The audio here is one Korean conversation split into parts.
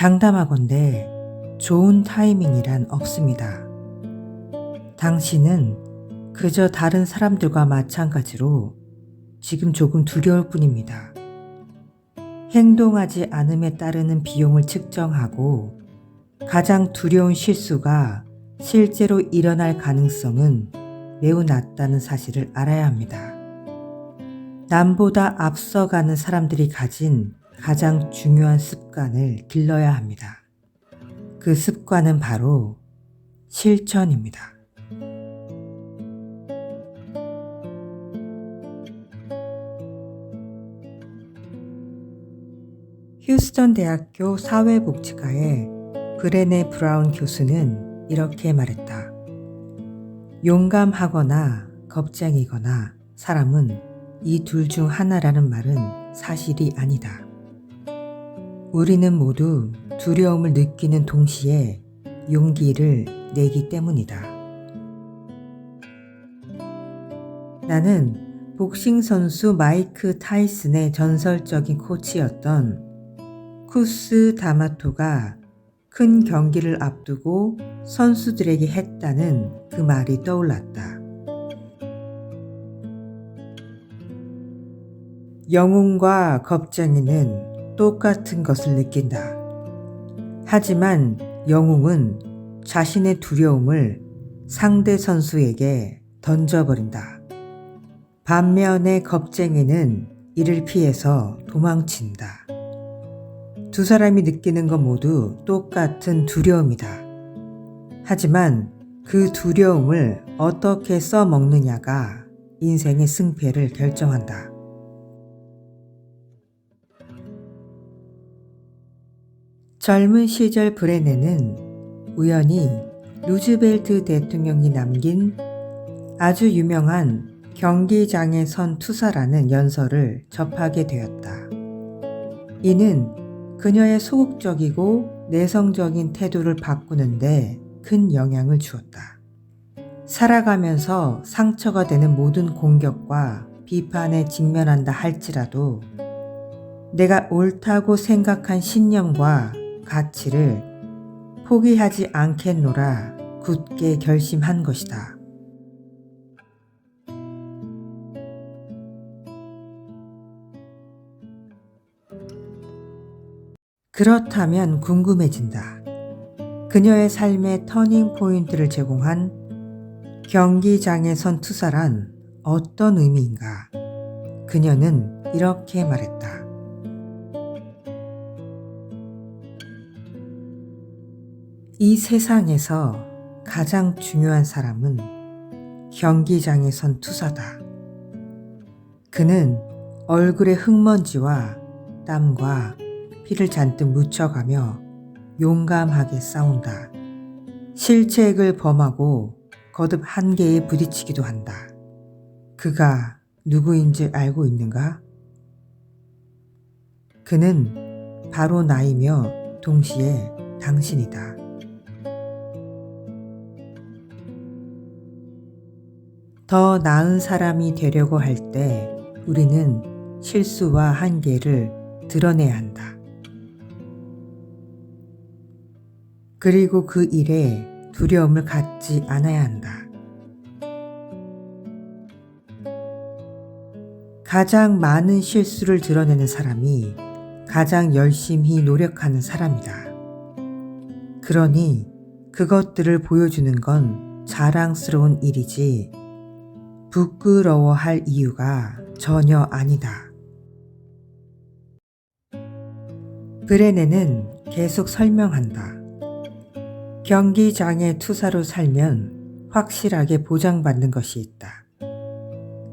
장담하건대 좋은 타이밍이란 없습니다. 당신은 그저 다른 사람들과 마찬가지로 지금 조금 두려울 뿐입니다. 행동하지 않음에 따르는 비용을 측정하고 가장 두려운 실수가 실제로 일어날 가능성은 매우 낮다는 사실을 알아야 합니다. 남보다 앞서가는 사람들이 가진 가장 중요한 습관을 길러야 합니다. 그 습관은 바로 실천입니다. 휴스턴 대학교 사회복지과의 브레네 브라운 교수는 이렇게 말했다. 용감하거나 겁쟁이거나 사람은 이 둘 중 하나라는 말은 사실이 아니다. 우리는 모두 두려움을 느끼는 동시에 용기를 내기 때문이다. 나는 복싱 선수 마이크 타이슨의 전설적인 코치였던 쿠스 다마토가 큰 경기를 앞두고 선수들에게 했다는 그 말이 떠올랐다. 영웅과 겁쟁이는 똑같은 것을 느낀다. 하지만 영웅은 자신의 두려움을 상대 선수에게 던져버린다. 반면에 겁쟁이는 이를 피해서 도망친다. 두 사람이 느끼는 것 모두 똑같은 두려움이다. 하지만 그 두려움을 어떻게 써먹느냐가 인생의 승패를 결정한다. 젊은 시절 브레네는 우연히 루즈벨트 대통령이 남긴 아주 유명한 경기장에 선 투사라는 연설을 접하게 되었다. 이는 그녀의 소극적이고 내성적인 태도를 바꾸는데 큰 영향을 주었다. 살아가면서 상처가 되는 모든 공격과 비판에 직면한다 할지라도 내가 옳다고 생각한 신념과 가치를 포기하지 않겠노라 굳게 결심한 것이다. 그렇다면 궁금해진다. 그녀의 삶의 터닝 포인트를 제공한 경기장에 선 투사란 어떤 의미인가? 그녀는 이렇게 말했다. 이 세상에서 가장 중요한 사람은 경기장에 선 투사다. 그는 얼굴에 흙먼지와 땀과 피를 잔뜩 묻혀가며 용감하게 싸운다. 실책을 범하고 거듭 한계에 부딪히기도 한다. 그가 누구인지 알고 있는가? 그는 바로 나이며 동시에 당신이다. 더 나은 사람이 되려고 할 때 우리는 실수와 한계를 드러내야 한다. 그리고 그 일에 두려움을 갖지 않아야 한다. 가장 많은 실수를 드러내는 사람이 가장 열심히 노력하는 사람이다. 그러니 그것들을 보여주는 건 자랑스러운 일이지 부끄러워할 이유가 전혀 아니다. 브레네는 계속 설명한다. 경기장의 투사로 살면 확실하게 보장받는 것이 있다.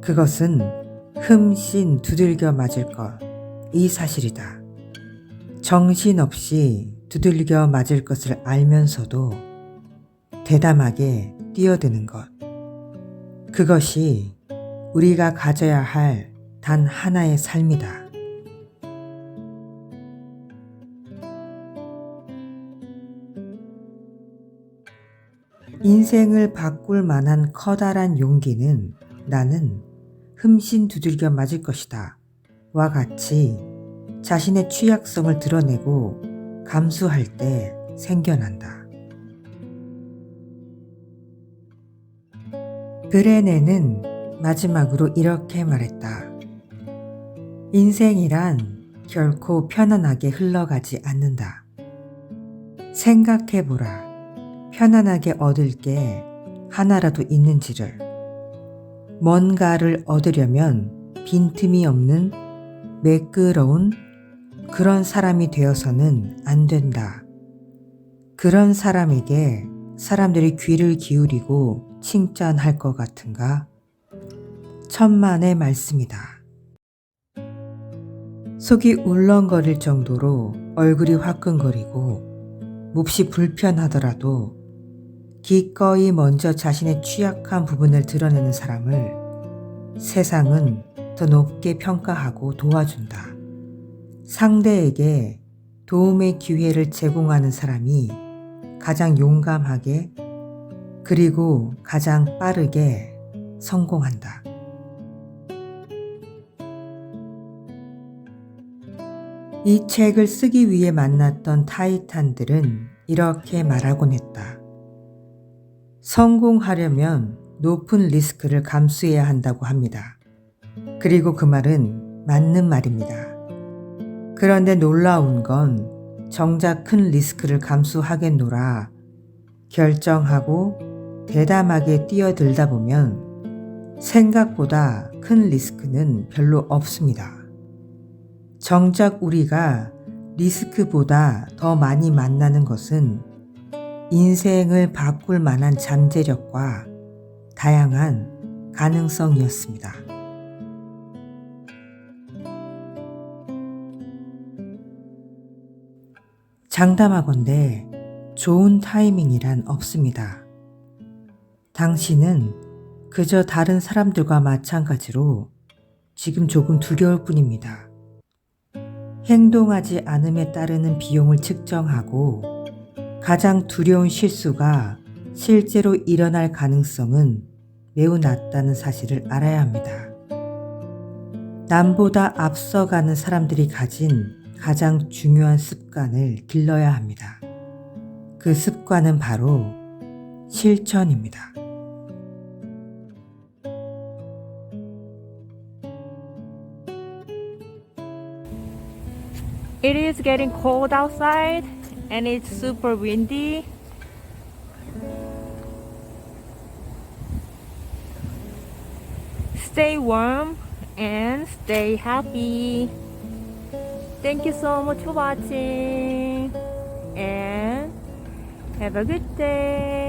그것은 흠씬 두들겨 맞을 것, 이 사실이다. 정신없이 두들겨 맞을 것을 알면서도 대담하게 뛰어드는 것. 그것이 우리가 가져야 할 단 하나의 삶이다. 인생을 바꿀 만한 커다란 용기는 나는 흠씬 두들겨 맞을 것이다. 와 같이 자신의 취약성을 드러내고 감수할 때 생겨난다. 그레네는 마지막으로 이렇게 말했다. 인생이란 결코 편안하게 흘러가지 않는다. 생각해보라. 편안하게 얻을 게 하나라도 있는지를. 뭔가를 얻으려면 빈틈이 없는 매끄러운 그런 사람이 되어서는 안 된다. 그런 사람에게 사람들이 귀를 기울이고 칭찬할 것 같은가? 천만의 말씀이다. 속이 울렁거릴 정도로 얼굴이 화끈거리고 몹시 불편하더라도 기꺼이 먼저 자신의 취약한 부분을 드러내는 사람을 세상은 더 높게 평가하고 도와준다. 상대에게 도움의 기회를 제공하는 사람이 가장 용감하게 그리고 가장 빠르게 성공한다. 이 책을 쓰기 위해 만났던 타이탄들은 이렇게 말하곤 했다. 성공하려면 높은 리스크를 감수해야 한다고 합니다. 그리고 그 말은 맞는 말입니다. 그런데 놀라운 건 정작 큰 리스크를 감수하겠노라 결정하고 대담하게 뛰어들다 보면 생각보다 큰 리스크는 별로 없습니다. 정작 우리가 리스크보다 더 많이 만나는 것은 인생을 바꿀 만한 잠재력과 다양한 가능성이었습니다. 장담하건대 좋은 타이밍이란 없습니다. 당신은 그저 다른 사람들과 마찬가지로 지금 조금 두려울 뿐입니다. 행동하지 않음에 따르는 비용을 측정하고 가장 두려운 실수가 실제로 일어날 가능성은 매우 낮다는 사실을 알아야 합니다. 남보다 앞서가는 사람들이 가진 가장 중요한 습관을 길러야 합니다. 그 습관은 바로 실천입니다. It is getting cold outside and it's super windy. Stay warm and stay happy. Thank you so much for watching and have a good day.